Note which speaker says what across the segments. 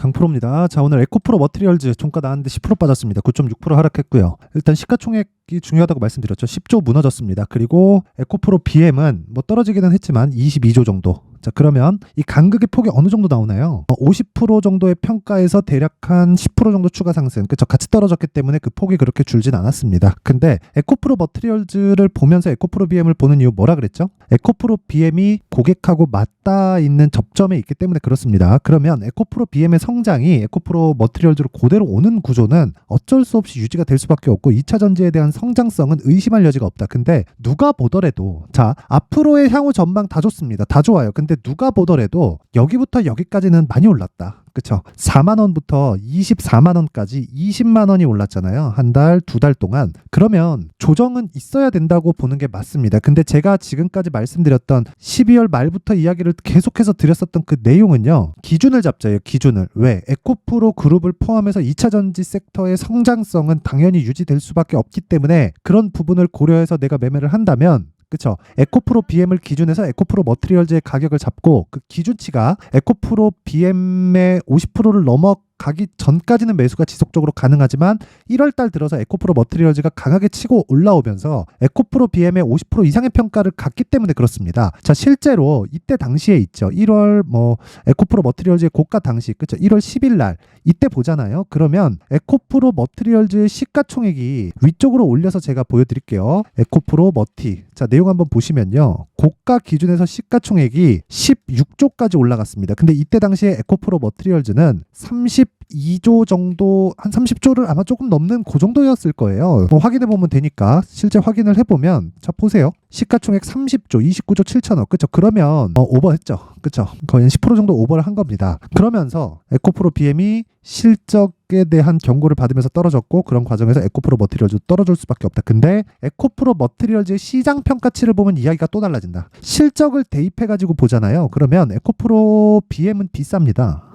Speaker 1: 강프로입니다. 자, 오늘 에코프로 머티리얼즈 종가 나왔는데 10% 빠졌습니다. 9.6% 하락했고요. 일단 시가총액이 중요하다고 말씀드렸죠. 10조 무너졌습니다. 그리고 에코프로 BM은 뭐 떨어지기는 했지만 22조 정도. 자, 그러면 이 간극의 폭이 어느 정도 나오나요? 어, 50% 정도의 평가에서 대략 한 10% 정도 추가 상승. 그쵸? 같이 떨어졌기 때문에 그 폭이 그렇게 줄진 않았습니다. 근데 에코프로 머티리얼즈를 보면서 에코프로 BM을 보는 이유 뭐라 그랬죠? 에코프로 BM이 고객하고 맞닿아 있는 접점에 있기 때문에 그렇습니다. 그러면 에코프로 BM의 성장이 에코프로 머티리얼즈로 그대로 오는 구조는 어쩔 수 없이 유지가 될 수밖에 없고 2차 전지에 대한 성장성은 의심할 여지가 없다. 근데 누가 보더라도 자 앞으로의 향후 전망 다 좋습니다. 다 좋아요. 근데 누가 보더라도 여기부터 여기까지는 많이 올랐다. 그쵸? 4만 원부터 24만 원까지 20만 원이 올랐잖아요. 한 달, 두 달 동안. 그러면 조정은 있어야 된다고 보는 게 맞습니다. 근데 제가 지금까지 말씀드렸던 12월 말부터 이야기를 계속해서 드렸었던 그 내용은요. 기준을 잡자요. 기준을. 왜? 에코프로 그룹을 포함해서 2차 전지 섹터의 성장성은 당연히 유지될 수밖에 없기 때문에 그런 부분을 고려해서 내가 매매를 한다면 그쵸. 에코프로 BM을 기준해서 에코프로 머트리얼즈의 가격을 잡고 그 기준치가 에코프로 BM의 50%를 넘어 가기 전까지는 매수가 지속적으로 가능하지만 1월 달 들어서 에코프로 머트리얼즈가 강하게 치고 올라오면서 에코프로 BM의 50% 이상의 평가를 갖기 때문에 그렇습니다. 자, 실제로 이때 당시에 있죠. 1월 뭐 에코프로 머트리얼즈의 고가 당시 그쵸. 1월 10일 날 이때 보잖아요. 그러면 에코프로 머트리얼즈의 시가총액이 위쪽으로 올려서 제가 보여 드릴게요. 에코프로 머티. 자, 내용 한번 보시면요. 고가 기준에서 시가총액이 16조까지 올라갔습니다. 근데 이때 당시에 에코프로 머트리얼즈는 32조 정도, 한 30조를 아마 조금 넘는 그 정도였을 거예요. 뭐 확인해 보면 되니까 실제 확인을 해 보면 자 보세요. 시가총액 30조, 29조 7천억. 그쵸? 그러면 어, 오버했죠. 그쵸? 거의 한10% 정도 오버를 한 겁니다. 그러면서 에코프로 BM이 실적에 대한 경고를 받으면서 떨어졌고 그런 과정에서 에코프로 머티리얼즈 떨어질 수밖에 없다. 근데 에코프로 머티리얼즈의 시장 평가치를 보면 이야기가 또 달라진다. 실적을 대입해 가지고 보잖아요. 그러면 에코프로 BM은 비쌉니다.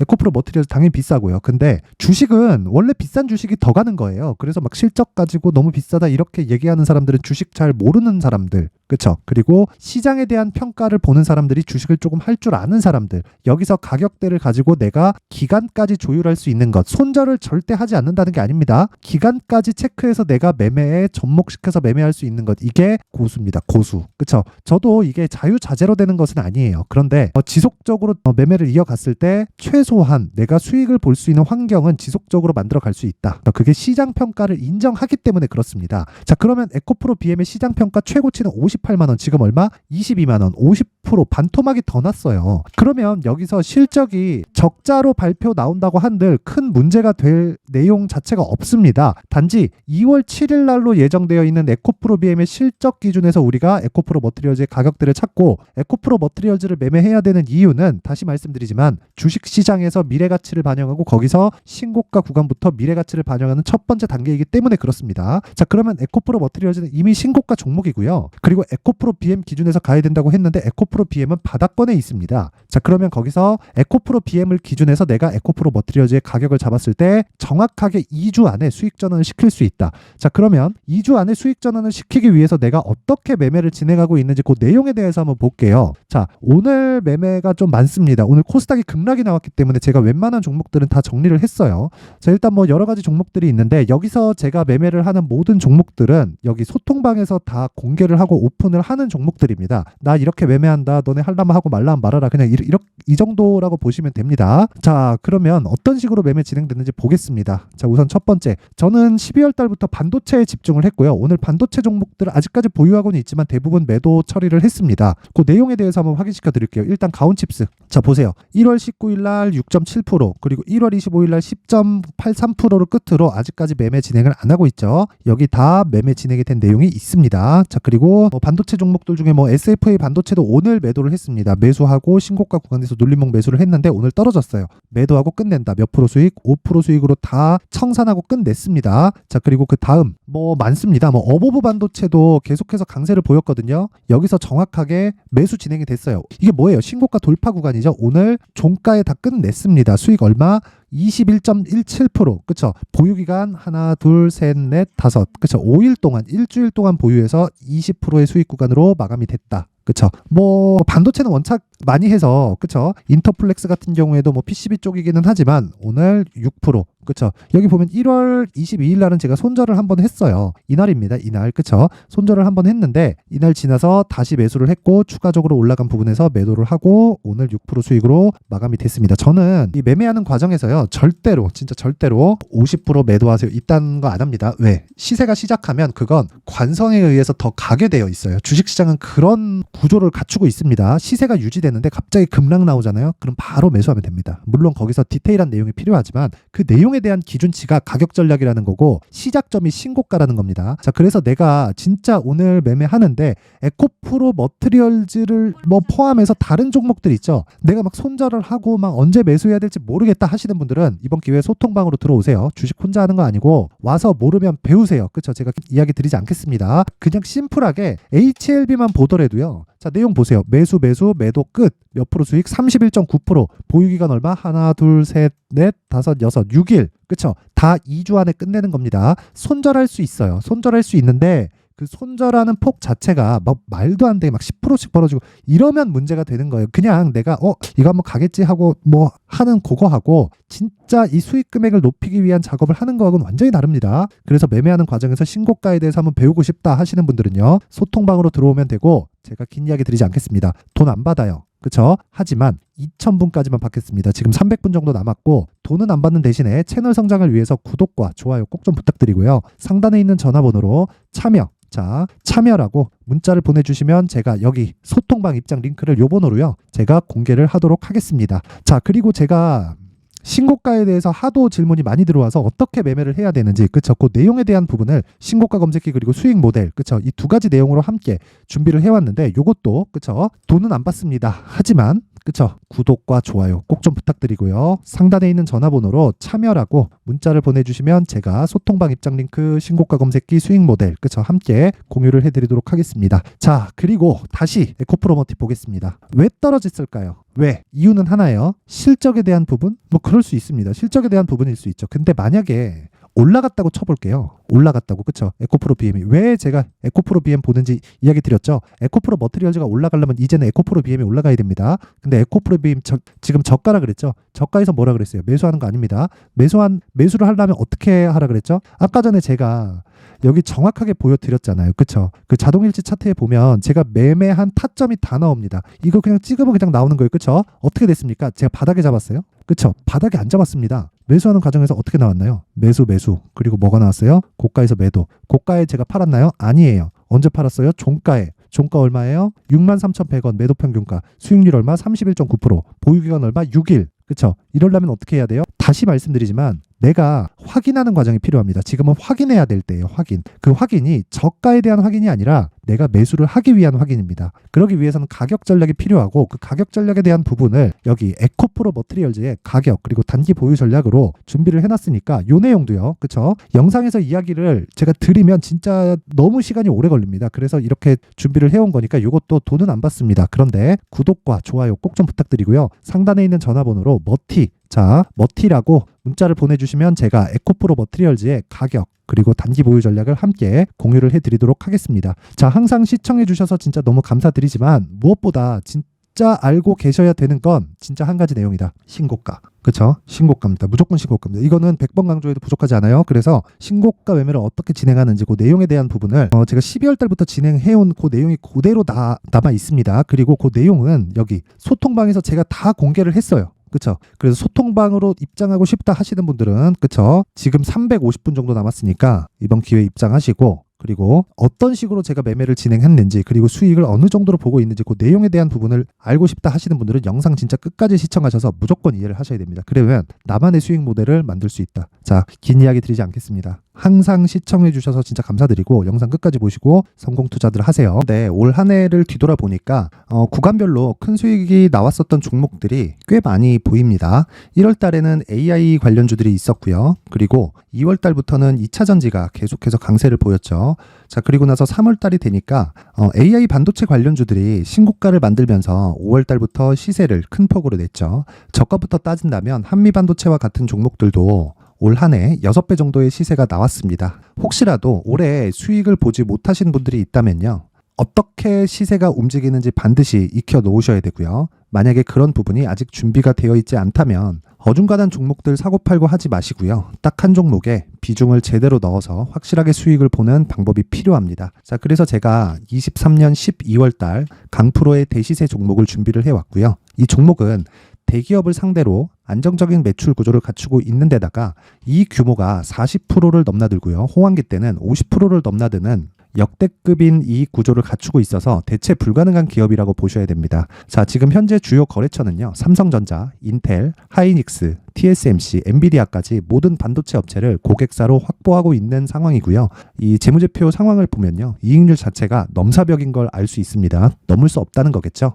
Speaker 1: 에코프로 머티리얼 당연히 비싸고요. 근데 주식은 원래 비싼 주식이 더 가는 거예요. 그래서 막 실적 가지고 너무 비싸다 이렇게 얘기하는 사람들은 주식 잘 모르는 사람들. 그쵸? 그리고 시장에 대한 평가를 보는 사람들이 주식을 조금 할 줄 아는 사람들. 여기서 가격대를 가지고 내가 기간까지 조율할 수 있는 것. 손절을 절대 하지 않는다는 게 아닙니다. 기간까지 체크해서 내가 매매에 접목시켜서 매매할 수 있는 것. 이게 고수입니다. 고수. 그쵸? 저도 이게 자유자재로 되는 것은 아니에요. 그런데 어, 지속적으로 어, 매매를 이어갔을 때 최소한 내가 수익을 볼 수 있는 환경은 지속적으로 만들어 갈 수 있다. 그게 시장 평가를 인정하기 때문에 그렇습니다. 자, 그러면 에코프로 BM의 시장 평가 최고치는 58만 원, 지금 얼마? 22만 원, 50% 반토막이 더 났어요. 그러면 여기서 실적이 적자로 발표 나온다고 한들 큰 문제가 될 내용 자체가 없습니다. 단지 2월 7일 날로 예정되어 있는 에코프로 BM의 실적 기준에서 우리가 에코프로 머티리얼즈의 가격들을 찾고 에코프로 머티리얼즈를 매매해야 되는 이유는 다시 말씀드리지만 주식 시장에서 미래 가치를 반영하고 거기서 신고가 구간부터 미래 가치를 반영하는 첫 번째 단계이기 때문에 그렇습니다. 자, 그러면 에코프로 머티리얼즈는 이미 신고가 종목이고요. 그리고 에코프로 BM 기준에서 가야 된다고 했는데 에코프로 BM은 바닥권에 있습니다. 자, 그러면 거기서 에코프로 BM을 기준해서 내가 에코프로 머티리얼즈의 가격을 잡았을 때 정확하게 2주 안에 수익 전환을 시킬 수 있다. 자, 그러면 2주 안에 수익 전환을 시키기 위해서 내가 어떻게 매매를 진행하고 있는지 그 내용에 대해서 한번 볼게요. 자, 오늘 매매가 좀 많습니다. 오늘 코스닥이 급락이 나왔기 때문에 제가 웬만한 종목들은 다 정리를 했어요. 자, 일단 뭐 여러 가지 종목들이 있는데 여기서 제가 매매를 하는 모든 종목들은 여기 소통방에서 다 공개를 하고 오픈을 하는 종목들입니다. 나 이렇게 매매한다. 너네 할라면 하고 말라면 말아라. 그냥 이, 이렇, 이 정도라고 보시면 됩니다. 자, 그러면 어떤 식으로 매매 진행됐는지 보겠습니다. 자, 우선 첫 번째. 저는 12월 달부터 반도체에 집중을 했고요. 오늘 반도체 종목들을 아직까지 보유하고는 있지만 대부분 매도 처리를 했습니다. 그 내용에 대해서 한번 확인시켜 드릴게요. 일단 가온 칩스. 자, 보세요. 1월 19일 날 6.7% 그리고 1월 25일 날 10.83%를 끝으로 아직까지 매매 진행을 안 하고 있죠. 여기 다 매매 진행이 된 내용이 있습니다. 자, 그리고 뭐 반도체 종목들 중에 뭐 SFA 반도체도 오늘 매도를 했습니다. 매수하고 신고가 구간에서 눌림목 매수를 했는데 오늘 떨어졌어요. 매도하고 끝낸다. 몇 프로 수익? 5% 수익으로 다 청산하고 끝냈습니다. 자, 그리고 그 다음 뭐 많습니다. 뭐 어보브 반도체도 계속해서 강세를 보였거든요. 여기서 정확하게 매수 진행이 됐어요. 이게 뭐예요? 신고가 돌파 구간이죠. 오늘 종가에 다 끝냈습니다. 수익 얼마? 21.17% 그쵸 보유기간 하나 둘셋넷 다섯 그쵸 5일 동안 일주일 동안 보유해서 20%의 수익 구간으로 마감이 됐다 그쵸? 뭐 반도체는 원착 많이 해서 그쵸? 인터플렉스 같은 경우에도 뭐 PCB 쪽이기는 하지만 오늘 6% 그쵸? 여기 보면 1월 22일 날은 제가 손절을 한번 했어요. 이날입니다. 이날 그쵸? 손절을 한번 했는데 이날 지나서 다시 매수를 했고 추가적으로 올라간 부분에서 매도를 하고 오늘 6% 수익으로 마감이 됐습니다. 저는 이 매매하는 과정에서요. 절대로 진짜 절대로 50% 매도하세요. 이딴 거 안 합니다. 왜? 시세가 시작하면 그건 관성에 의해서 더 가게 되어 있어요. 주식시장은 그런 구조를 갖추고 있습니다. 시세가 유지되는데 갑자기 급락 나오잖아요. 그럼 바로 매수하면 됩니다. 물론 거기서 디테일한 내용이 필요하지만 그 내용에 대한 기준치가 가격 전략이라는 거고 시작점이 신고가라는 겁니다. 자, 그래서 내가 진짜 오늘 매매하는데 에코프로 머트리얼즈를 뭐 포함해서 다른 종목들 있죠. 내가 막 손절을 하고 막 언제 매수해야 될지 모르겠다 하시는 분들은 이번 기회에 소통방으로 들어오세요. 주식 혼자 하는 거 아니고 와서 모르면 배우세요. 그렇죠? 제가 이야기 드리지 않겠습니다. 그냥 심플하게 HLB만 보더라도요. 자, 내용 보세요. 매수, 매수, 매도 끝. 몇 프로 수익? 31.9%. 보유기간 얼마? 하나, 둘, 셋, 넷, 다섯, 여섯, 6일. 그쵸? 다 2주 안에 끝내는 겁니다. 손절할 수 있어요. 손절할 수 있는데 그 손절하는 폭 자체가 막 말도 안 되게 막 10%씩 벌어지고 이러면 문제가 되는 거예요. 그냥 내가 어 이거 한번 가겠지 하고 뭐 하는 그거하고 진짜 이 수익 금액을 높이기 위한 작업을 하는 거하고는 완전히 다릅니다. 그래서 매매하는 과정에서 신고가에 대해서 한번 배우고 싶다 하시는 분들은요. 소통방으로 들어오면 되고 제가 긴 이야기 드리지 않겠습니다. 돈 안 받아요. 그쵸? 하지만 2,000분까지만 받겠습니다. 지금 300분 정도 남았고 돈은 안 받는 대신에 채널 성장을 위해서 구독과 좋아요 꼭 좀 부탁드리고요. 상단에 있는 전화번호로 참여 자, 참여라고 문자를 보내주시면 제가 여기 소통방 입장 링크를 요 번호로요. 제가 공개를 하도록 하겠습니다. 자, 그리고 제가 신고가에 대해서 하도 질문이 많이 들어와서 어떻게 매매를 해야 되는지 그쵸? 그 내용에 대한 부분을 신고가 검색기 그리고 수익 모델 그쵸? 이 두 가지 내용으로 함께 준비를 해왔는데 요것도 그쵸? 돈은 안 받습니다. 하지만 그쵸? 구독과 좋아요 꼭 좀 부탁드리고요. 상단에 있는 전화번호로 참여라고 문자를 보내주시면 제가 소통방 입장 링크 신고가 검색기 수익 모델 그쵸? 함께 공유를 해드리도록 하겠습니다. 자 그리고 다시 에코프로모티 보겠습니다. 왜 떨어졌을까요 왜? 이유는 하나예요. 실적에 대한 부분? 뭐 그럴 수 있습니다. 실적에 대한 부분일 수 있죠. 근데 만약에 올라갔다고 쳐볼게요. 올라갔다고 그쵸? 에코프로 BM이 왜 제가 에코프로 BM 보는지 이야기 드렸죠. 에코프로 머트리얼즈가 올라가려면 이제는 에코프로 BM이 올라가야 됩니다. 근데 에코프로 BM 저, 지금 저가라 그랬죠. 저가에서 뭐라 그랬어요? 매수하는 거 아닙니다. 매수한 매수를 하려면 어떻게 하라 그랬죠? 아까 전에 제가 여기 정확하게 보여드렸잖아요. 그쵸? 그 자동일지 차트에 보면 제가 매매한 타점이 다 나옵니다. 이거 그냥 찍으면 그냥 나오는 거예요. 그쵸? 어떻게 됐습니까? 제가 바닥에 잡았어요? 그쵸? 바닥에 안 잡았습니다. 매수하는 과정에서 어떻게 나왔나요? 매수, 매수. 그리고 뭐가 나왔어요? 고가에서 매도. 고가에 제가 팔았나요? 아니에요. 언제 팔았어요? 종가에. 종가 얼마예요? 63,100원 매도 평균가. 수익률 얼마? 31.9%. 보유기간 얼마? 6일. 그쵸? 이러려면 어떻게 해야 돼요? 다시 말씀드리지만 내가 확인하는 과정이 필요합니다. 지금은 확인해야 될 때예요. 확인. 그 확인이 저가에 대한 확인이 아니라 내가 매수를 하기 위한 확인입니다. 그러기 위해서는 가격 전략이 필요하고 그 가격 전략에 대한 부분을 여기 에코프로 머트리얼즈의 가격 그리고 단기 보유 전략으로 준비를 해놨으니까 요 내용도요. 그쵸? 영상에서 이야기를 제가 드리면 진짜 너무 시간이 오래 걸립니다. 그래서 이렇게 준비를 해온 거니까 요것도 돈은 안 받습니다. 그런데 구독과 좋아요 꼭 좀 부탁드리고요. 상단에 있는 전화번호로 머티 자, 머티라고 문자를 보내주시면 제가 에코프로 머트리얼즈의 가격 그리고 단기 보유 전략을 함께 공유를 해드리도록 하겠습니다. 자, 항상 시청해주셔서 진짜 너무 감사드리지만 무엇보다 진짜 알고 계셔야 되는 건 진짜 한 가지 내용이다. 신고가. 그쵸? 신고가입니다. 무조건 신고가입니다. 이거는 100번 강조해도 부족하지 않아요. 그래서 신고가 매매를 어떻게 진행하는지 그 내용에 대한 부분을 어, 제가 12월 달부터 진행해온 그 내용이 그대로 다 남아 있습니다. 그리고 그 내용은 여기 소통방에서 제가 다 공개를 했어요. 그쵸? 그래서 소통방으로 입장하고 싶다 하시는 분들은 그쵸? 지금 350분 정도 남았으니까 이번 기회에 입장하시고 그리고 어떤 식으로 제가 매매를 진행했는지 그리고 수익을 어느 정도로 보고 있는지 그 내용에 대한 부분을 알고 싶다 하시는 분들은 영상 진짜 끝까지 시청하셔서 무조건 이해를 하셔야 됩니다. 그러면 나만의 수익 모델을 만들 수 있다. 자, 긴 이야기 드리지 않겠습니다. 항상 시청해 주셔서 진짜 감사드리고 영상 끝까지 보시고 성공 투자들 하세요. 네, 올 한 해를 뒤돌아 보니까 어, 구간별로 큰 수익이 나왔었던 종목들이 꽤 많이 보입니다. 1월 달에는 AI 관련주들이 있었고요. 그리고 2월 달부터는 2차 전지가 계속해서 강세를 보였죠. 자, 그리고 나서 3월 달이 되니까 어, AI 반도체 관련주들이 신고가를 만들면서 5월 달부터 시세를 큰 폭으로 냈죠. 저가부터 따진다면 한미 반도체와 같은 종목들도 올 한해 6배 정도의 시세가 나왔습니다. 혹시라도 올해 수익을 보지 못하신 분들이 있다면요. 어떻게 시세가 움직이는지 반드시 익혀 놓으셔야 되고요. 만약에 그런 부분이 아직 준비가 되어 있지 않다면 어중간한 종목들 사고 팔고 하지 마시고요. 딱 한 종목에 비중을 제대로 넣어서 확실하게 수익을 보는 방법이 필요합니다. 자, 그래서 제가 23년 12월 달 강프로의 대시세 종목을 준비를 해 왔고요. 이 종목은 대기업을 상대로 안정적인 매출 구조를 갖추고 있는 데다가 이 규모가 40%를 넘나들고요. 호황기 때는 50%를 넘나드는 역대급인 이익 구조를 갖추고 있어서 대체 불가능한 기업이라고 보셔야 됩니다. 자, 지금 현재 주요 거래처는요. 삼성전자, 인텔, 하이닉스, TSMC, 엔비디아까지 모든 반도체 업체를 고객사로 확보하고 있는 상황이고요. 이 재무제표 상황을 보면요. 이익률 자체가 넘사벽인 걸 알 수 있습니다. 넘을 수 없다는 거겠죠.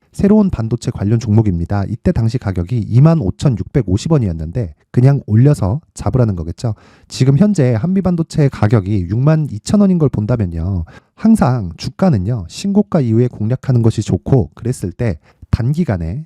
Speaker 1: 새로운 반도체 관련 종목입니다. 이때 당시 가격이 25,650원이었는데 그냥 올려서 잡으라는 거겠죠. 지금 현재 한미 반도체 가격이 62,000원인 걸 본다면요. 항상 주가는요. 신고가 이후에 공략하는 것이 좋고 그랬을 때 단기간에